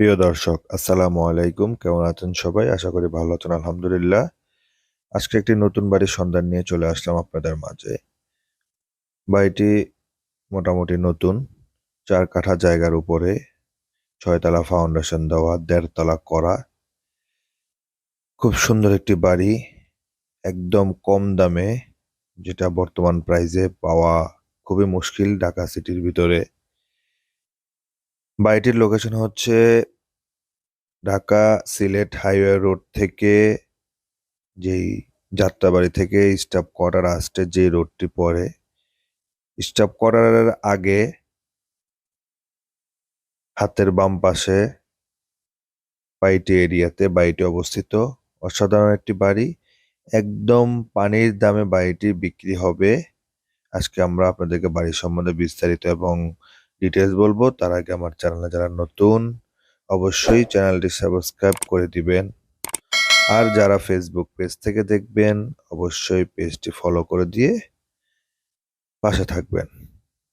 প্রিয় দর্শক, আসসালামু আলাইকুম। কেমন আছেন সবাই? আশা করি ভালো আছেন, আলহামদুলিল্লাহ। আজকে একটি নতুন বাড়ির সন্ধান নিয়ে চলে আসলাম আপনাদের মাঝে। বাড়িটি মোটামুটি নতুন, চার কাঠা জায়গার উপরে, ছয়তলা ফাউন্ডেশন দেওয়া, দেড়তলা করা। খুব সুন্দর একটি বাড়ি, একদম কম দামে, যেটা বর্তমান প্রাইসে পাওয়া খুবই মুশকিল ঢাকা সিটির ভিতরে। বাড়িটির লোকেশন হচ্ছে ঢাকা সিলেট হাইওয়ে রোড থেকে যেই যাত্রাবাড়ি থেকে স্টাফ কোয়ার্টার আসতে যে রোডটি পড়ে। স্টাফ কোয়ার্টারের আগে হাতের বাম পাশে বাড়িটি এরিয়াতে বাড়িটি অবস্থিত। অসাধারণ একটি বাড়ি। একদম পানির দামে বাড়িটি বিক্রি হবে। আজকে আমরা আপনাদেরকে বাড়ির সম্বন্ধে বিস্তারিত এবং ডিটেলস বলব। তার আগে আমার চ্যানেলে যারা নতুন, অবশ্যই চ্যানেলটি সাবস্ক্রাইব করে দিবেন। আর যারা ফেসবুক পেজ থেকে দেখবেন, অবশ্যই পেজটি ফলো করে দিয়ে পাশে থাকবেন।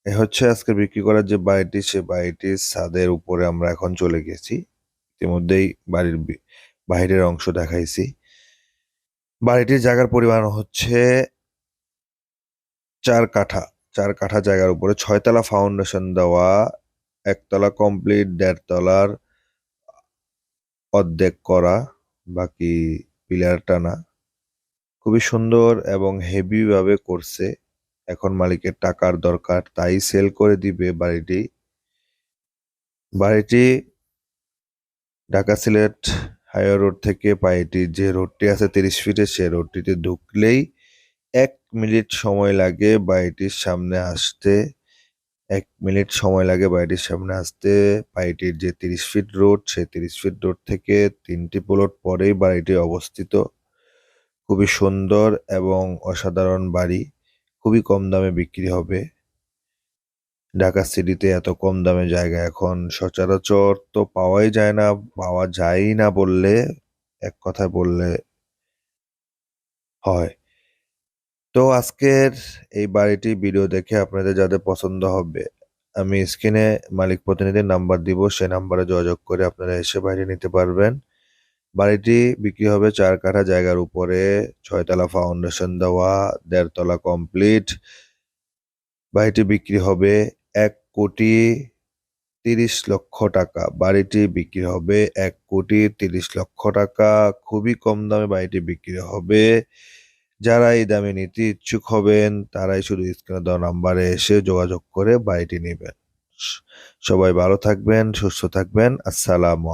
এ হচ্ছে আজকে বিক্রি করার যে বাড়িটি, সে বাড়িটির ছাদের উপরে আমরা এখন চলে গেছি। ইতিমধ্যেই বাড়ির বি- বাইরের অংশ দেখাইছি। বাড়িটির জায়গার পরিমাণ হচ্ছে চার কাঠা। চার কাঠা জায়গার উপরে ছয়তলা ফাউন্ডেশন দেওয়া, একতলা কমপ্লিট দেড়তলার অর্ধেক করা, বাকি পিলার টানা। খুবই সুন্দর এবং হেভি ভাবে করছে। এখন মালিকের টাকার দরকার, তাই সেল করে দিবে বাড়িটি। বাড়িটি ঢাকা সিলেট হাইওয়ে রোড থেকে বাড়িটি যে রোডটি আছে তিরিশ ফিটের সে রোডটিতে ঢুকলেই মিনিট সময় লাগে বাড়িটির সামনে আসতে। এক মিনিট সময় লাগে বাড়িটির সামনে আসতে। বাড়িটির যে তিরিশ ফিট রোড, সেই তিরিশ ফিট রোড থেকে তিনটি প্লট পরেই বাড়িটি অবস্থিত। খুবই সুন্দর এবং অসাধারণ বাড়ি। খুবই কম দামে বিক্রি হবে। ঢাকা সিটিতে এত কম দামে জায়গা এখন সচরাচর তো পাওয়াই যায় না, পাওয়া যায়ই না বললে, এক কথায় বললে হয়। তো আজকের এই বাড়িটি ভিডিও দেখে আপনাদের যাদের পছন্দ হবে, আমি স্ক্রিনে মালিক প্রতিনিধির নাম্বার দিব সেই নাম্বারে যোগাযোগ করে আপনারা এসে বাড়ি নিতে পারবেন। বাড়িটি বিক্রি হবে চার কাঠা জায়গার উপরে, ছয়তলা ফাউন্ডেশন দেওয়া, দেড়তলা কমপ্লিট বাড়িটি বিক্রি হবে এক কোটি তিরিশ লক্ষ টাকা। বাড়িটি বিক্রি হবে এক কোটি তিরিশ লক্ষ টাকা। খুবই কম দামে বাড়িটি বিক্রি হবে। যারা এই দামে নিতে ইচ্ছুক হবেন, তারাই শুধু স্ক্রিনে দেওয়া নাম্বারে এসে যোগাযোগ করে বাড়িটি নেবেন। সবাই ভালো থাকবেন, সুস্থ থাকবেন। আসসালামু